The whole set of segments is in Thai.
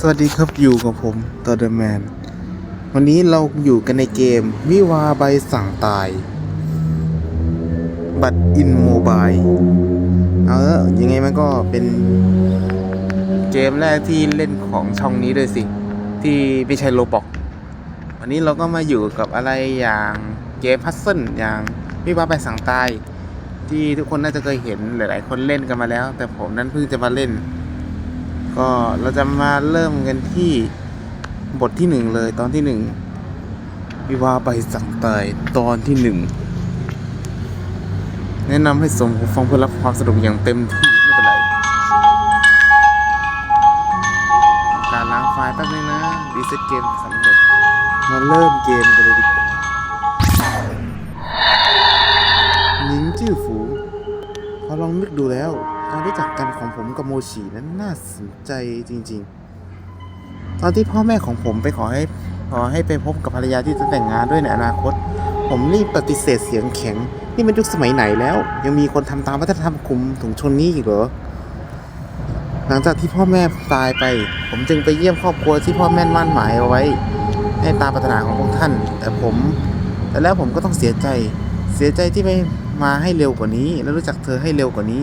สวัสดีครับอยู่กับผมตอเดอร์แมน วันนี้เราอยู่กันในเกม วิวาใบสั่งตาย บัตอินโมบายเอาเถอะยังไงมันก็เป็น เกมแรกที่เล่นของช่องนี้ด้วยสิ ที่ไม่ใช่โลบอก วันนี้เราก็มาอยู่กับอะไรอย่างเกมพัซเซิลอย่างวิวาใบสั่งตาย ที่ทุกคนน่าจะเคยเห็นหลาย ๆ คนเล่นกันมาแล้ว แต่ผมนั้นเพิ่งจะมาเล่น ก็เราจะมาเริ่มกันที่บทที่หนึ่งเลยตอนที่หนึ่งวิวาใบสั่งตยตอนที่หนึ่งแนะนำให้สมหูฟังเพื่อรับความสนุกอย่างเต็มที่ไม่เป็นไร การล้างไฟล์แป๊บนึงนะรีเซ็ตเกมสำเร็จมาเริ่มเกมกันเลยดีกว่าหนิงจื้อฝูพอลองนึกดูแล้ว รรู้จักกันของผมกับโมชินั้นน่าสนใจจริง ๆ ตอนที่พ่อแม่ของผมไปขอให้ขอให้ไปพบกับภรรยาที่จะแต่งงานด้วยในอนาคต ผมรีบปฏิเสธเสียงแข็ง นี่มันยุคสมัยไหนแล้ว ยังมีคนทำตามวัฒนธรรมคุมถุงชนนี้อีกเหรอหลังจากที่พ่อแม่ตายไป ผมจึงไปเยี่ยมครอบครัวที่พ่อแม่มั่นหมายเอาไว้ ให้ตามปรารถนาของพวกท่าน แต่ผม แต่แล้วผมก็ต้องเสียใจ เสียใจที่ไม่มาให้เร็วกว่านี้ และรู้จักเธอให้เร็วกว่านี้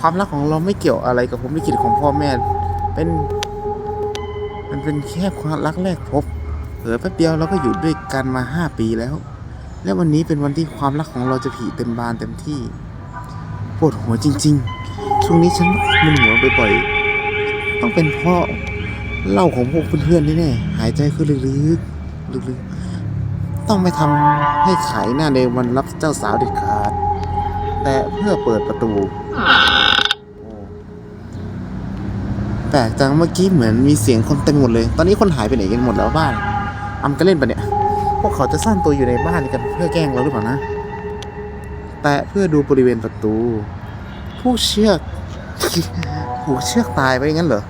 ความรักของเราไม่เกี่ยวอะไรกับผมลิขิตของพ่อแม่ เป็น มันเป็นแค่ความรักแรกพบเผลอแป๊บเดียวเราก็อยู่ด้วยกันมาห้าปีแล้ว และวันนี้เป็นวันที่ความรักของเราจะผีเต็มบานเต็มที่ปวดหัวจริง ๆ ช่วงนี้ฉันมึนหัวบ่อยๆ ต้องเป็นเพราะเหล้าของพวกเพื่อนๆแน่ๆหายใจคือลึกๆลึกๆ ต้องไม่ทำให้ขายหน้าในวันรับเจ้าสาวเด็ดขาด แต่เพื่อเปิดประตู แปลกจังเมื่อกี้เหมือนมีเสียงคนเต็มหมดเลย ตอนนี้คนหายไปไหนกันหมดแล้วบ้านอำกันเล่นปะเนี่ย พวกเขาจะซ่อนตัวอยู่ในบ้านกันเพื่อแกล้งเราหรือเปล่านะ แต่เพื่อดูบริเวณประตู ผู้เชือกผูกเชือกตายไปงั้นเหรอ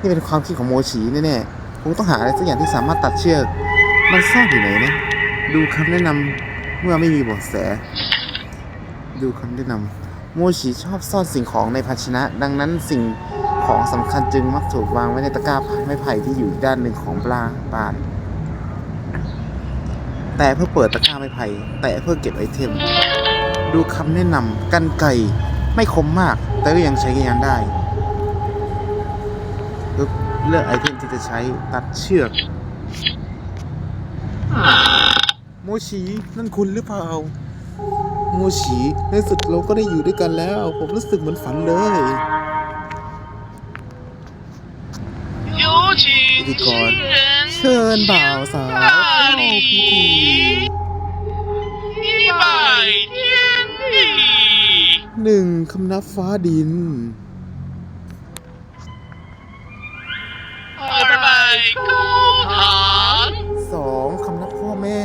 นี่เป็นความคิดของโมชีแน่ๆคงต้องหาอะไรสักอย่างที่สามารถตัดเชือก มันซ่อนอยู่ไหนนะ ดูคำแนะนำเมื่อไม่มีเบทแส ดูคำแนะนำโมชิชอบซ่อนสิ่งของในภาชนะ ดังนั้นสิ่ง ของสำคัญจึงมักถูกวางไว้ในตะกร้าไม้ไผ่ที่อยู่ด้านหนึ่งของปลาบาน แต่เพื่อเปิดตะกร้าไม้ไผ่แต่เพื่อเก็บไอเทม ดูคำแนะนำกันไก่ไม่คมมาก แต่ก็ยังใช้งานได้เลือกไอเทมที่จะใช้ตัดเชือก โมชีนั่นคุณหรือเปล่า โมชีในสุดเราก็ได้อยู่ด้วยกันแล้ว ผมรู้สึกเหมือนฝันเลยิธีกร เชิญบ่าวสาวเข้าพิธีหนึ่งคำนับฟ้าดิน สองคำนับพ่อแม่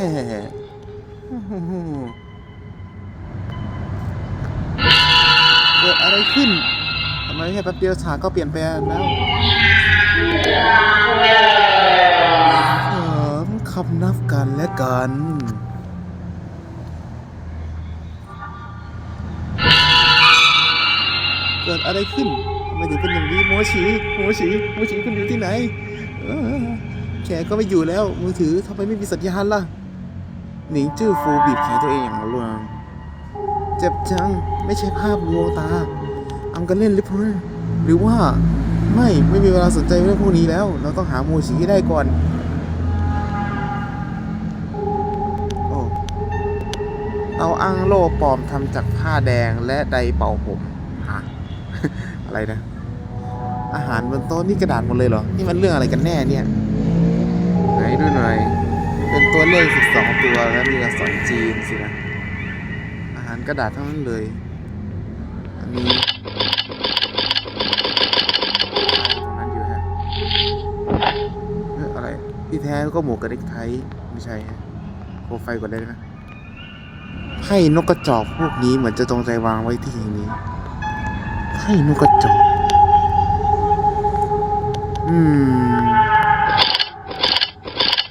เกิดอะไรขึ้นทำไมแค่แป๊บเดียวฉากก็เปลี่ยนแปลงแล้ว สามคำนับกันและกันเกิดอะไรขึ้นทำไมถึงเป็นอย่างนี้โมชีโมชีโมชีคุณอยู่ที่ไหนเออแขก็ไม่อยู่แล้ว มือถือทำไมไม่มีสัญญาณล่ะ หนิงจื้อฟูบีบแขนตัวเองอย่างรุนแรงเจ็บจัง ไม่ใช่ภาพลวงตาอำกันเล่นหรือเปล่าหรือว่า ไม่ไม่มีเวลาสนใจเรื่องพวกนี้แล้ว เราต้องหาโมชีให้ได้ก่อนโอ้เอาอังโลปลอมทำจากผ้าแดงและไดเป่าผมฮะอะไรนะ อาหารบนโต๊ะนี่กระดาษหมดเลยเหรอ นี่มันเรื่องอะไรกันแน่เนี่ย ไหนดูหน่อย เป็นตัวเลข12ตัวแล้วมีอักษรจีนสินะ อาหารกระดาษทั้งนั้นเลย อันนี้ ท้ก็หมวกกระเด็กไทยไม่ใช่ฮะโคไฟก่อนได้ไหมไพ่นกกระจอกพวกนี้เหมือนจะจงใจวางไว้ที่แห่งนี้ไพ่นกกระจอกอืม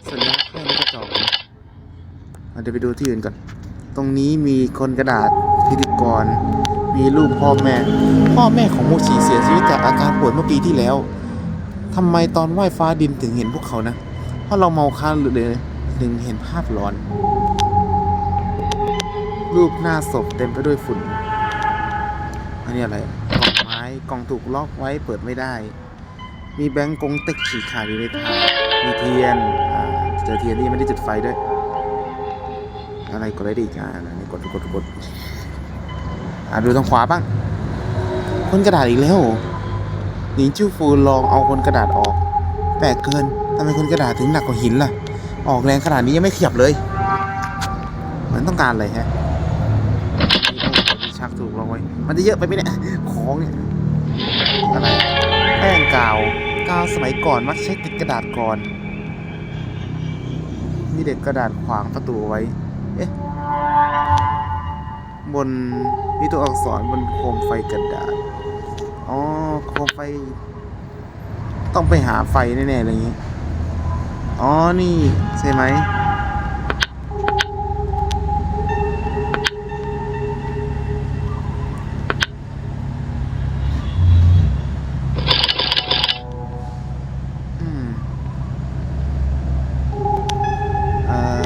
สัญญาแค่นี้ก็จบนะอะเดี๋ยวไปดูที่อื่นก่อน ตรงนี้มีคนกระดาษพิธีกร มีรูปพ่อแม่ พ่อแม่ของโมชิเสียชีวิตจากอาการป่วยเมื่อปีที่แล้วทำไมตอนไหว้ฟ้าดินถึงเห็นพวกเขานะ เพราะเราเมาค้างเลยถึงเห็นภาพหลอน รูปหน้าศพเต็มไปด้วยฝุ่น อันนี้อะไรกล่องไม้กล่องถูกล็อกไว้เปิดไม่ได้ มีแบงก์กงเต็กฉีกขาดอยู่ในถาดมีเทียนเจอเทียนนี่ไม่ได้จุดไฟด้วย อะไรกดไรไดอีกอ่าอันนี้กดกดกดอ่าดูทางขวาบ้างคนกระดาษอีกแล้วหนิงจิ้วฟูลองเอาคนกระดาษออกแปลกเกิน ทำไมคนกระดาษถึงหนักกว่าหินล่ะ ออกแรงขนาดนี้ยังไม่ขยับเลยเหมือนต้องการอะไรฮะชักถูกลงไว้ มันจะเยอะไปไหมเนี่ย ของเนี่ย อะไร แป้งกาว กาวสมัยก่อนมักใช้ติดกระดาษก่อน มีเด็กกระดาษขวางประตูเอาไว้ เอ๊ะ บนมีตัวอักษรบนโคมไฟกระดาษ อ๋อ โคมไฟ ต้องไปหาไฟแน่ๆอะไรอย่างนี้ อ๋อ นี่ ใช่ไหม อืมเอ่อ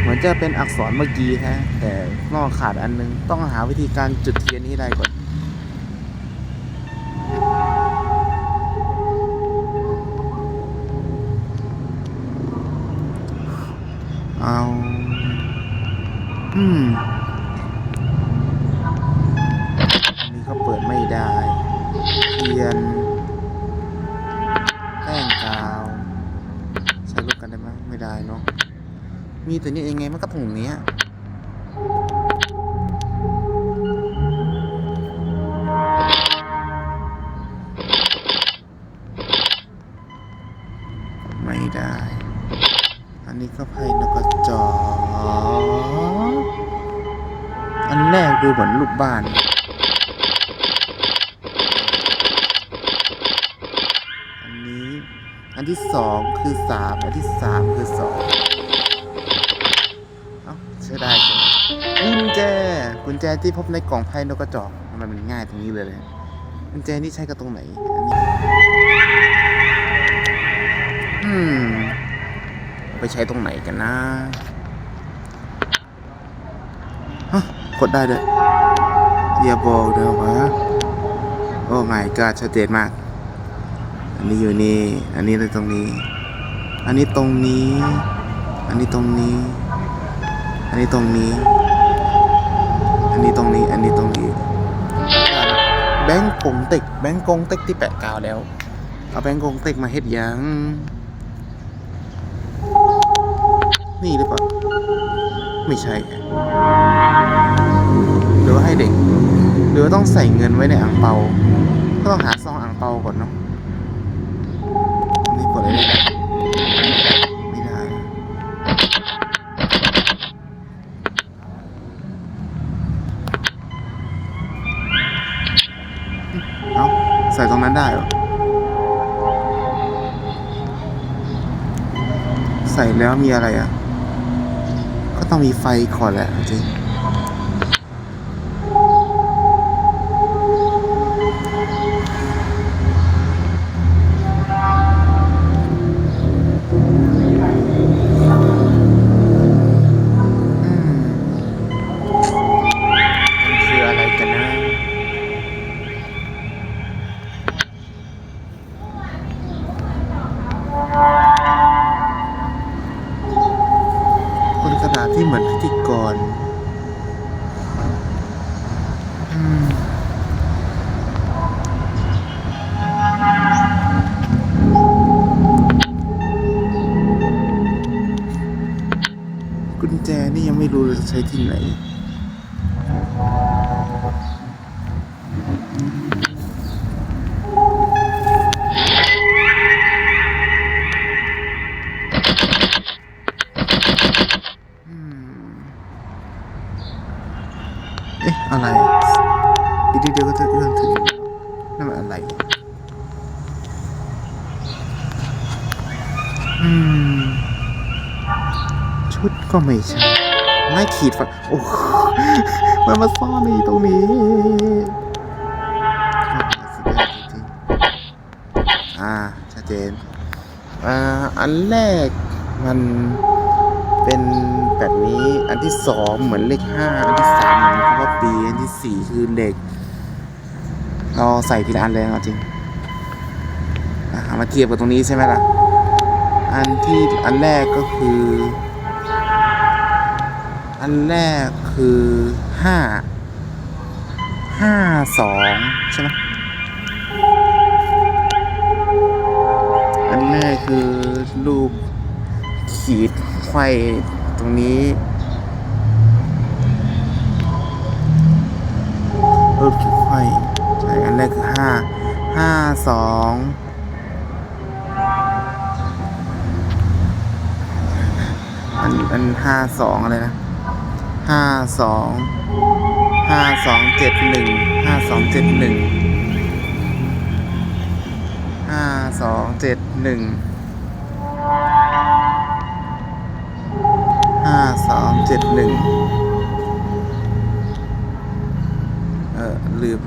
เหมือนจะเป็นอักษรเมื่อกี้ฮะ แต่นอกขาดอันนึง ต้องหาวิธีการจุดเทียนให้ได้ก่อน อันนี้ก็ไพ่นกกระจอกอันแรกดูเหมือนลูกบ้าน อันนี้ อันที่สองคือสามอันที่สามคือสองเอ้าใช่ได้ใช่ไหมกุญแจ กุญแจที่พบในกล่องไพ่นกกระจอกทำไมมันง่ายตรงนี้เลยเลยกุญแจนี่ใช้กับตรงไหน อันนี้ ไปใช้ตรงไหนกันนะฮะกดได้เลยอย่าบอกเด้อวะโอ้ my god ชัดเจนมาก อันนี้อยู่นี่ อันนี้เลยตรงนี้ อันนี้ตรงนี้ อันนี้ตรงนี้ อันนี้ตรงนี้ อันนี้ตรงนี้ อันนี้ตรงนี้ แบงก์กงเต็ก แบงก์กงเต็กที่แปะกาวแล้ว เอาแบงก์กงเต็กมาเฮ็ดยัง นี่หรือเปล่า ไม่ใช่หรือว่าให้เด็ก หรือว่าต้องใส่เงินไว้ในอ่างเปา ก็ต้องหาซองอ่างเปาก่อนเนาะนี่กดอะไรได้ไม่ได้ เอ้า ใส่ตรงนั้นได้เหรอใส่แล้วมีอะไรอะ ต้องมีไฟก่อนแหละจริง ใช้ที่ไหนอืมเอ๊ะ อะไรอีกทีเดียวก็จะเอื้อมถึงนั่นมันอะไรอืม ชุดก็ไม่ใช่ ไม่ขีดฝันโอ้โหมันมาซ่อนอยู่ตรงนี้จริงอ่าชัดเจนอ่าอันแรกมันเป็นแบบนี้อันที่สองเหมือนเลขห้าอันที่สามเหมือนคำว่าปีอันที่สี่คือเหล็กเราใส่ทีละอันเลยเอาจริงอ่ามาเทียบกับตรงนี้ใช่ไหมล่ะ อันที่อันแรกก็คือ อันแรกคือห้าห้าสองใช่ไหมอันแรกคือรูปขีดไขว้ตรงนี้รูปขีดไขว้ใช่อันแรกคือห้าห้าสองอันอันห้าสองอะไรนะ ห้าสองห้าสองเจ็ดหนึ่งห้าสองเจ็ดหนึ่งห้าสองเจ็ดหนึ่งห้าสองเจ็ดหนึ่งเออลืม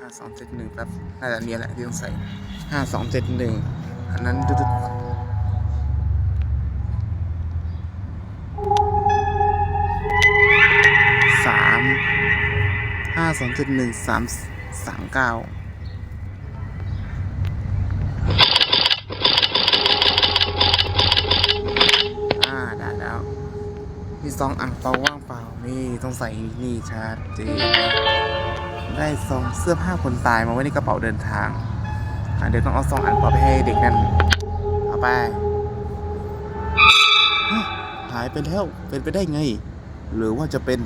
ห้าสองเจ็ดหนึ่งแป๊บน่า จะอันนี้แหละที่ต้องใส่ห้าสองเจ็ดหนึ่งอันนั้นดุดสามห้าสองเจ็ดหนึ่งสามสามเก้าอ่าได้แล้วมีซองอ่างเปาว่างเปล่า นี่ ต้องใส่นี่ชัดเจน ได้ซองเสื้อผ้าคนตายมาไว้ในกระเป๋าเดินทางเดี๋ยวต้องเอาซองอ่านเปาไปให้เด็กนั่นเอาไปหายไปแล้วเป็นไปได้ไง หรือว่าจะเป็น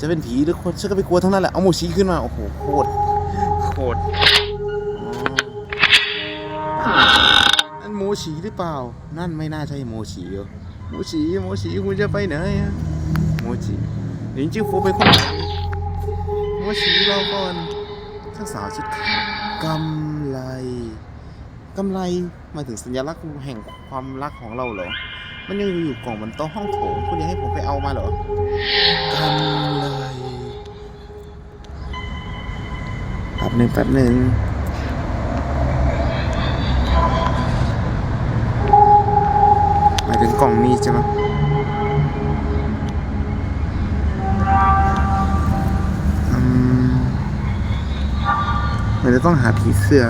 จะเป็นผีหรือคนฉันก็ไปกลัวทั้งนั้นแหละเอาโมชีขึ้นมา โอ้โหโคตรโคตรนั่นโมชีหรือเปล่า นั่นไม่น่าใช่โมชีหรอโมชีโมชีคุณจะไปไหนโมชีหนิงจิ้วฟูไปคนไหน ว่าชี้เราก่อนเจ้าสาวชุดขาวกำไรกำไรหมายถึงสัญลักษณ์แห่งความรักของเราเหรอ มันยังอยู่กล่องบนโต๊ะห้องโถงคุณยังให้ผมไปเอามาเหรอกำไรแป๊บหนึ่งแป๊บหนึ่งหมายถึงกล่องนี้ใช่ไหม จะต้องหาผีเสื้อ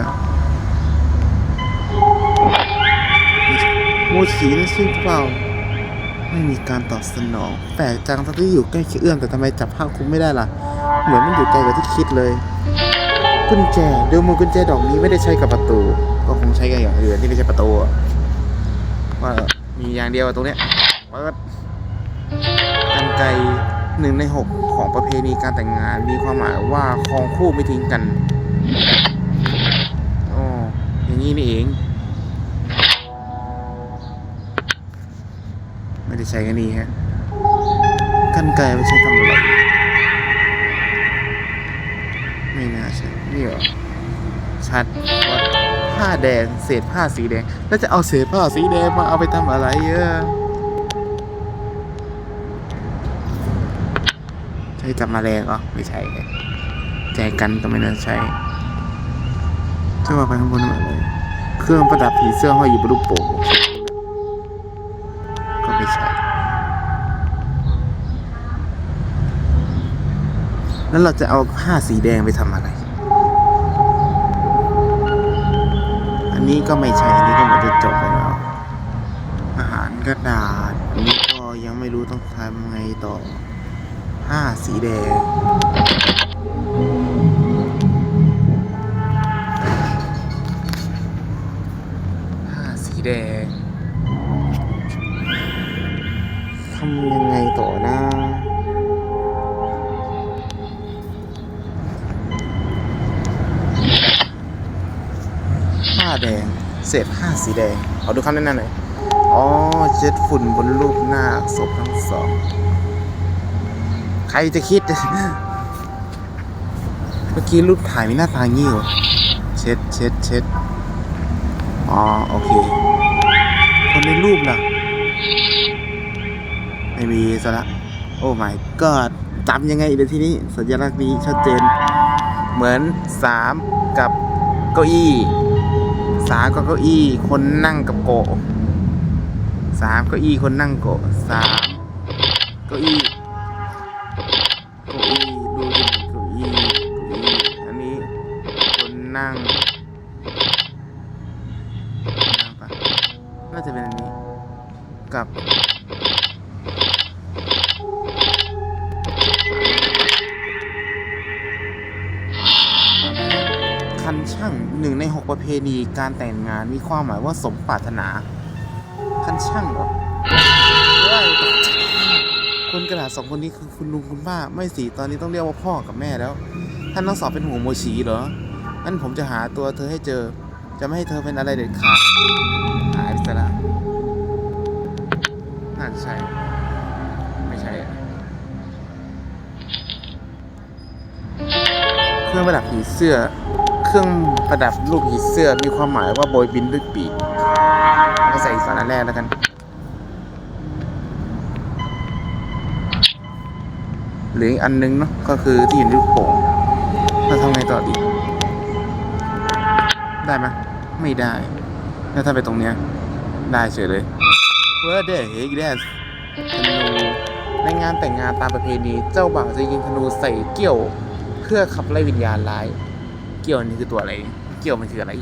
โมชีนั่นใช่อเปล่า ไม่มีการตอบสนองแปลกจังทั้งที่อยู่ใกล้เอื้อมแต่ทำไมจับภาพคุมไม่ได้ล่ะ เหมือนมันอยู่ไกลกว่าที่คิดเลย กุญแจเดี๋ยวมือกุญแจดอกนี้ไม่ได้ใช้กับประตู ก็คงใช้กับอย่างอื่นที่ไม่ใช่ประตูว่ามีอย่างเดียวตรงเนี้ยเปิดกันไกรหนึ่งในหกของประเพณีการแต่งงานมีความหมายว่าครองคู่ไม่ทิ้งกัน อ๋อ อย่างนี้นี่เอง ไม่ได้ใช้กันนี่ฮะกันไกรไม่ใช้ทำอะไรไม่น่าใช่นี่เหรอ ชัดว่าผ้าแดง เศษผ้าสีแดง แล้วจะเอาเศษผ้าสีแดงมาเอาไปทำอะไรเยออใช้จับแมลงเหรอ ไม่ใช่เลยแจกันก็ไม่น่าใช่ จะว่าไปข้างบนนั่นอะไรเครื่องประดับผีเสื้อห้อยอยู่บนลูกโป่งก็ไม่ใช่ แล้วเราจะเอาผ้าสีแดงไปทำอะไร อันนี้ก็ไม่ใช่ อันนี้ก็เหมือนจะจบไปแล้วอาหารกระดาษอันนี้ก็ยังไม่รู้ต้องทำไงต่อผ้าสีแดง แดงทำยังไงต่อนะผ้าแดงเศษผ้าสีแดงขอดูคำแนะนำหน่อยอ๋อเจ็ดฝุ่นบนรูปหน้าศพทั้งสอง ใครจะคิด เมื่อกี้รูปถ่ายมีหน้าตางี้เหรอเช็ดเช็ดเช็ดอ๋อ โอเค ในรูปเหรอไม่มีซะละโอ้ไม่ก็จำยังไงเดี๋ยวทีนี้สัญลักษณ์นี้ชัดเจน เหมือนสามกับเก้าอี้สามกับเก้าอี้ คนนั่งกับโกสามเก้าอี้คนนั่งโกสามเก้าอี้ คันช่างหนึ่งในหกประเพณีการแต่งงานมีความหมายว่าสมปรารถนา คันช่างเหรอเฮ้คนกระดาษสองคนนี้คือคุณลุงคุณป้า ไม่สิตอนนี้ต้องเรียกว่าพ่อกับแม่แล้ว ท่านทั้งสองเป็นหัวโมชีเหรองั้นผมจะหาตัวเธอให้เจอ จะไม่ให้เธอเป็นอะไรเด็ดขาดหายไปซะละน่าจะใช่ ไม่ใช่เครื่องประดับผีเสื้อ เครื่องประดับรูปผีเสื้อมีความหมายว่าโบยบินด้วยปีกให้ใส่อีกสารอันแรกแล้วกันหรืออีกอันนึงเนาะก็คือที่อยู่ในลูกโป่งเราทำไงต่อดี ได้ไหมไม่ได้ แล้วถ้าไปตรงเนี้ย ได้เฉยเลยเวอร์เดย์เฮกเดสธนูในงานแต่งงานตามประเพณีเจ้าบ่าวจะยิงธนูใส่เกี้ยว เพื่อขับไล่วิญญาณร้าย เกี้ยวนี่คือตัวอะไร เกี้ยวมันคืออะไร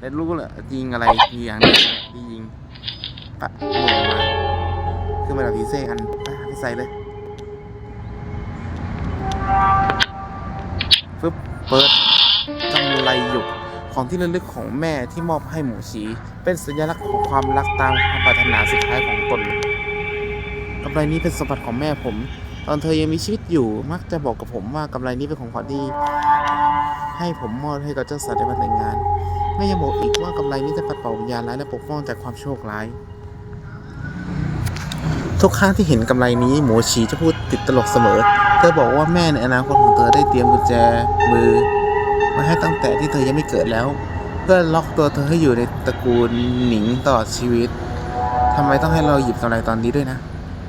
แล้วรู้เหรอยิงอะไรยิงอย่างนี้ยิงปะโมมาคือมาแบบพีเซ่อันไปหาไปใส่เลยฟึบเปิดกำไรหยกของที่ระลึกของแม่ที่มอบให้หมูชี เป็นสัญลักษณ์ของความรักตามความปรารถนาสุดท้ายของตนกำไรนี้เป็นสมบัติของแม่ผม ตอนเธอยังมีชีวิตอยู่มักจะบอกกับผมว่ากำไรนี้เป็นของขวัญที่ ให้ผมมอบให้กับเจ้าสาวในวันแต่งงานแม่ยังบอกอีกว่ากำไรนี้จะปัดเป่าวิญญาณร้ายและปกป้องจากความโชคร้าย ทุกครั้งที่เห็นกำไรนี้หมูฉีจะพูดติดตลกเสมอ เธอบอกว่าแม่ในอนาคตของเธอได้เตรียมกุญแจมือมาให้ตั้งแต่ที่เธอยังไม่เกิดแล้ว เพื่อล็อกตัวเธอให้อยู่ในตระกูลหนิงตลอดชีวิตทำไมต้องให้เราหยิบกำไรตอนนี้ด้วยนะ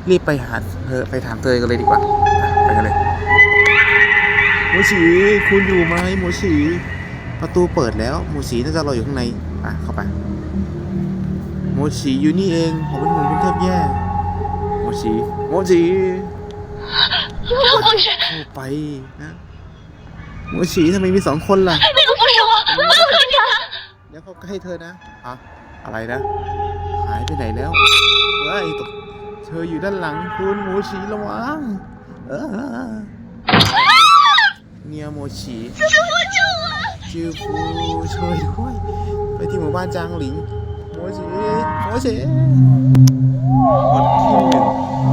รีบไปหาเธอไปถามเธอกันเลยดีกว่า ไปกันเลย มูสีคุณอยู่ไหมหมูสีประตูเปิดแล้วหมูสีน่าจะรออยู่ข้างในอะเข้าไปหมูสีอยู่นี่เองผมเป็นห่วงคุณแทบแย่หมูสีหมูสีเข้าไปนะหมูสีทำไมมีสองคนล่ะเดี๋ยวเขาให้เธอนะฮะอะไรนะ หายไปไหนแล้วเฮ้ยตกเธออยู่ด้านหลังคุณหมูสีระวังเออ เนียโมฉีจือฟูช่วยด้วยไปที่หมู่บ้านจางหลิงโมฉีโมฉีวันที่หนึ่ง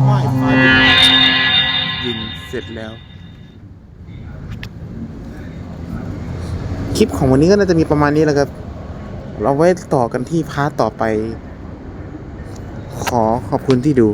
ไหว้พระยินเสร็จแล้ว คลิปของวันนี้ก็น่าจะมีประมาณนี้แหละครับ เราไว้ต่อกันที่พาร์ตต่อไป ขอขอบคุณที่ดู